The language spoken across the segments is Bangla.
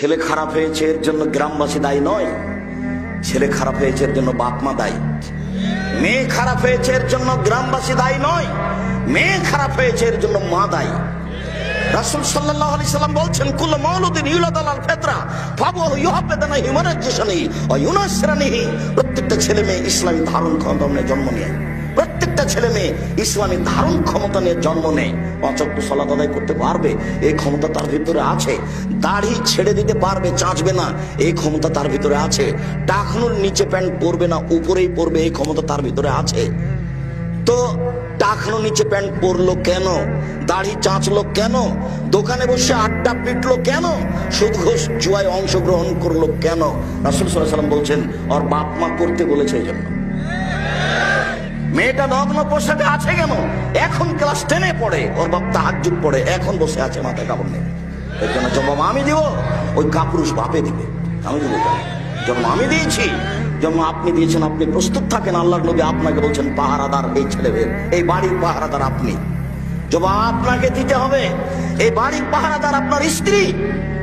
ছেলে খারাপ হয়েছে, এর জন্য গ্রামবাসী দায়ী নয়। ছেলে খারাপ হয়েছে, এর জন্য বাপমা দায়ী। মেয়ে খারাপ হয়েছে, এর জন্য গ্রামবাসী দায়ী নয়। মেয়ে খারাপ হয়েছে, এর জন্য মা দায়ী। রাসূল সাল্লাম বলছেন হিমানাজ্জিসানি ওয়া ইউনাসরানিহি প্রত্যেকটা ছেলে মেয়ে ইসলামী ধারণ ক্ষমতা জন্ম নেয়। প্রত্যেকটা ছেলে মেয়ে, ইসলামী ধারণ ক্ষমতা নিয়ে জন্ম নেয়। অচক্য সলাত আদায় করতে পারবে, এই ক্ষমতা তার ভিতরে আছে। দাড়ি ছেড়ে দিতে পারবে, চাঁচবে না, এই ক্ষমতা তার ভিতরে আছে। টাকনুর নিচে প্যান্ট পরবে না, উপরেই পরবে, এই ক্ষমতা তার ভিতরে আছে। তো টাকনো নিচে প্যান্ট পরলো কেন? দাড়ি চাঁচলো কেন? দোকানে বসে আড্ডা পিটলো কেন? সুদ ঘোষ জুয়ায় অংশগ্রহণ করল কেন? রাসুল সাল্লাম বলছেন, ওর বাপ মা করতে বলেছে এই জন্য। মেয়েটা নগ্ন পোশাকে আছে কেন? এখন ক্লাস টেনে পড়ে, ওর বাপ তাহাজুদ পড়ে, এখন বসে আছে মাথায় কাপড় নেই এর জন্য জবাব আমি দিব, ওই কাপুরুষ বাপে দিবে। আমি দিব জন্ম আমি দিয়েছি জন্ম আপনি দিয়েছেন, আপনি প্রস্তুত থাকেন আল্লাহ নবী আপনাকে বলছেন, পাহারাদার, এই ছেলেদের এই বাড়ির পাহারাদার আপনি। জবাব আপনাকে দিতে হবে, এই বাড়ির পাহারাদার আপনার স্ত্রী,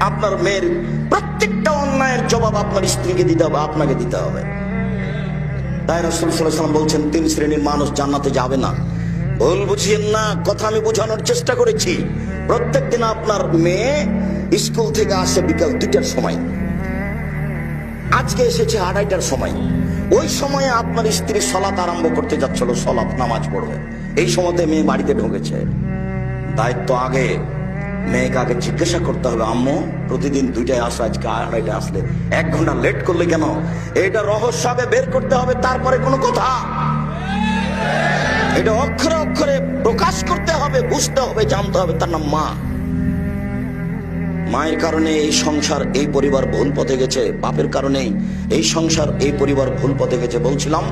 আপনার মেয়ের প্রত্যেকটা অন্যায়ের জবাব আপনার স্ত্রীকে দিতে হবে, আপনাকে দিতে হবে। তাই রসুল বলছেন, তিন শ্রেণির মানুষ জান্নাতে যাবে না। ভুল বুঝিয়েন না, কথা আমি বোঝানোর চেষ্টা করেছি। প্রত্যেক দিন আপনার মেয়ে স্কুল থেকে আসে বিকাল দুইটার সময়। আজকে এসেছে আড়াইটার সময়। ওই সময়ে আপনার স্ত্রী সলাত আরম্ভ করতে যাচ্ছিল সলাত নামাজ পড়বে। এই সময়তে মেয়ে বাড়িতে ঢুকেছে। দায়িত্ব আগে। মেয়েকে আগে জিজ্ঞাসা করতে হবে, আম্মু, প্রতিদিন দুইটায় আসো, আজকে আড়াইটা আসলে এক ঘণ্টা লেট করলে কেন? এটা রহস্য বের করতে হবে, তারপরে কোনো কথা। এটা অক্ষরে অক্ষরে প্রকাশ করতে হবে, বুঝতে হবে, জানতে হবে, তার নাম মা। মায়ের কারণে এই সংসার, এই পরিবার ভুল পথে গেছে, বাপের কারণেই এই সংসার, এই পরিবার ভুল পথে গেছে বলছিলাম।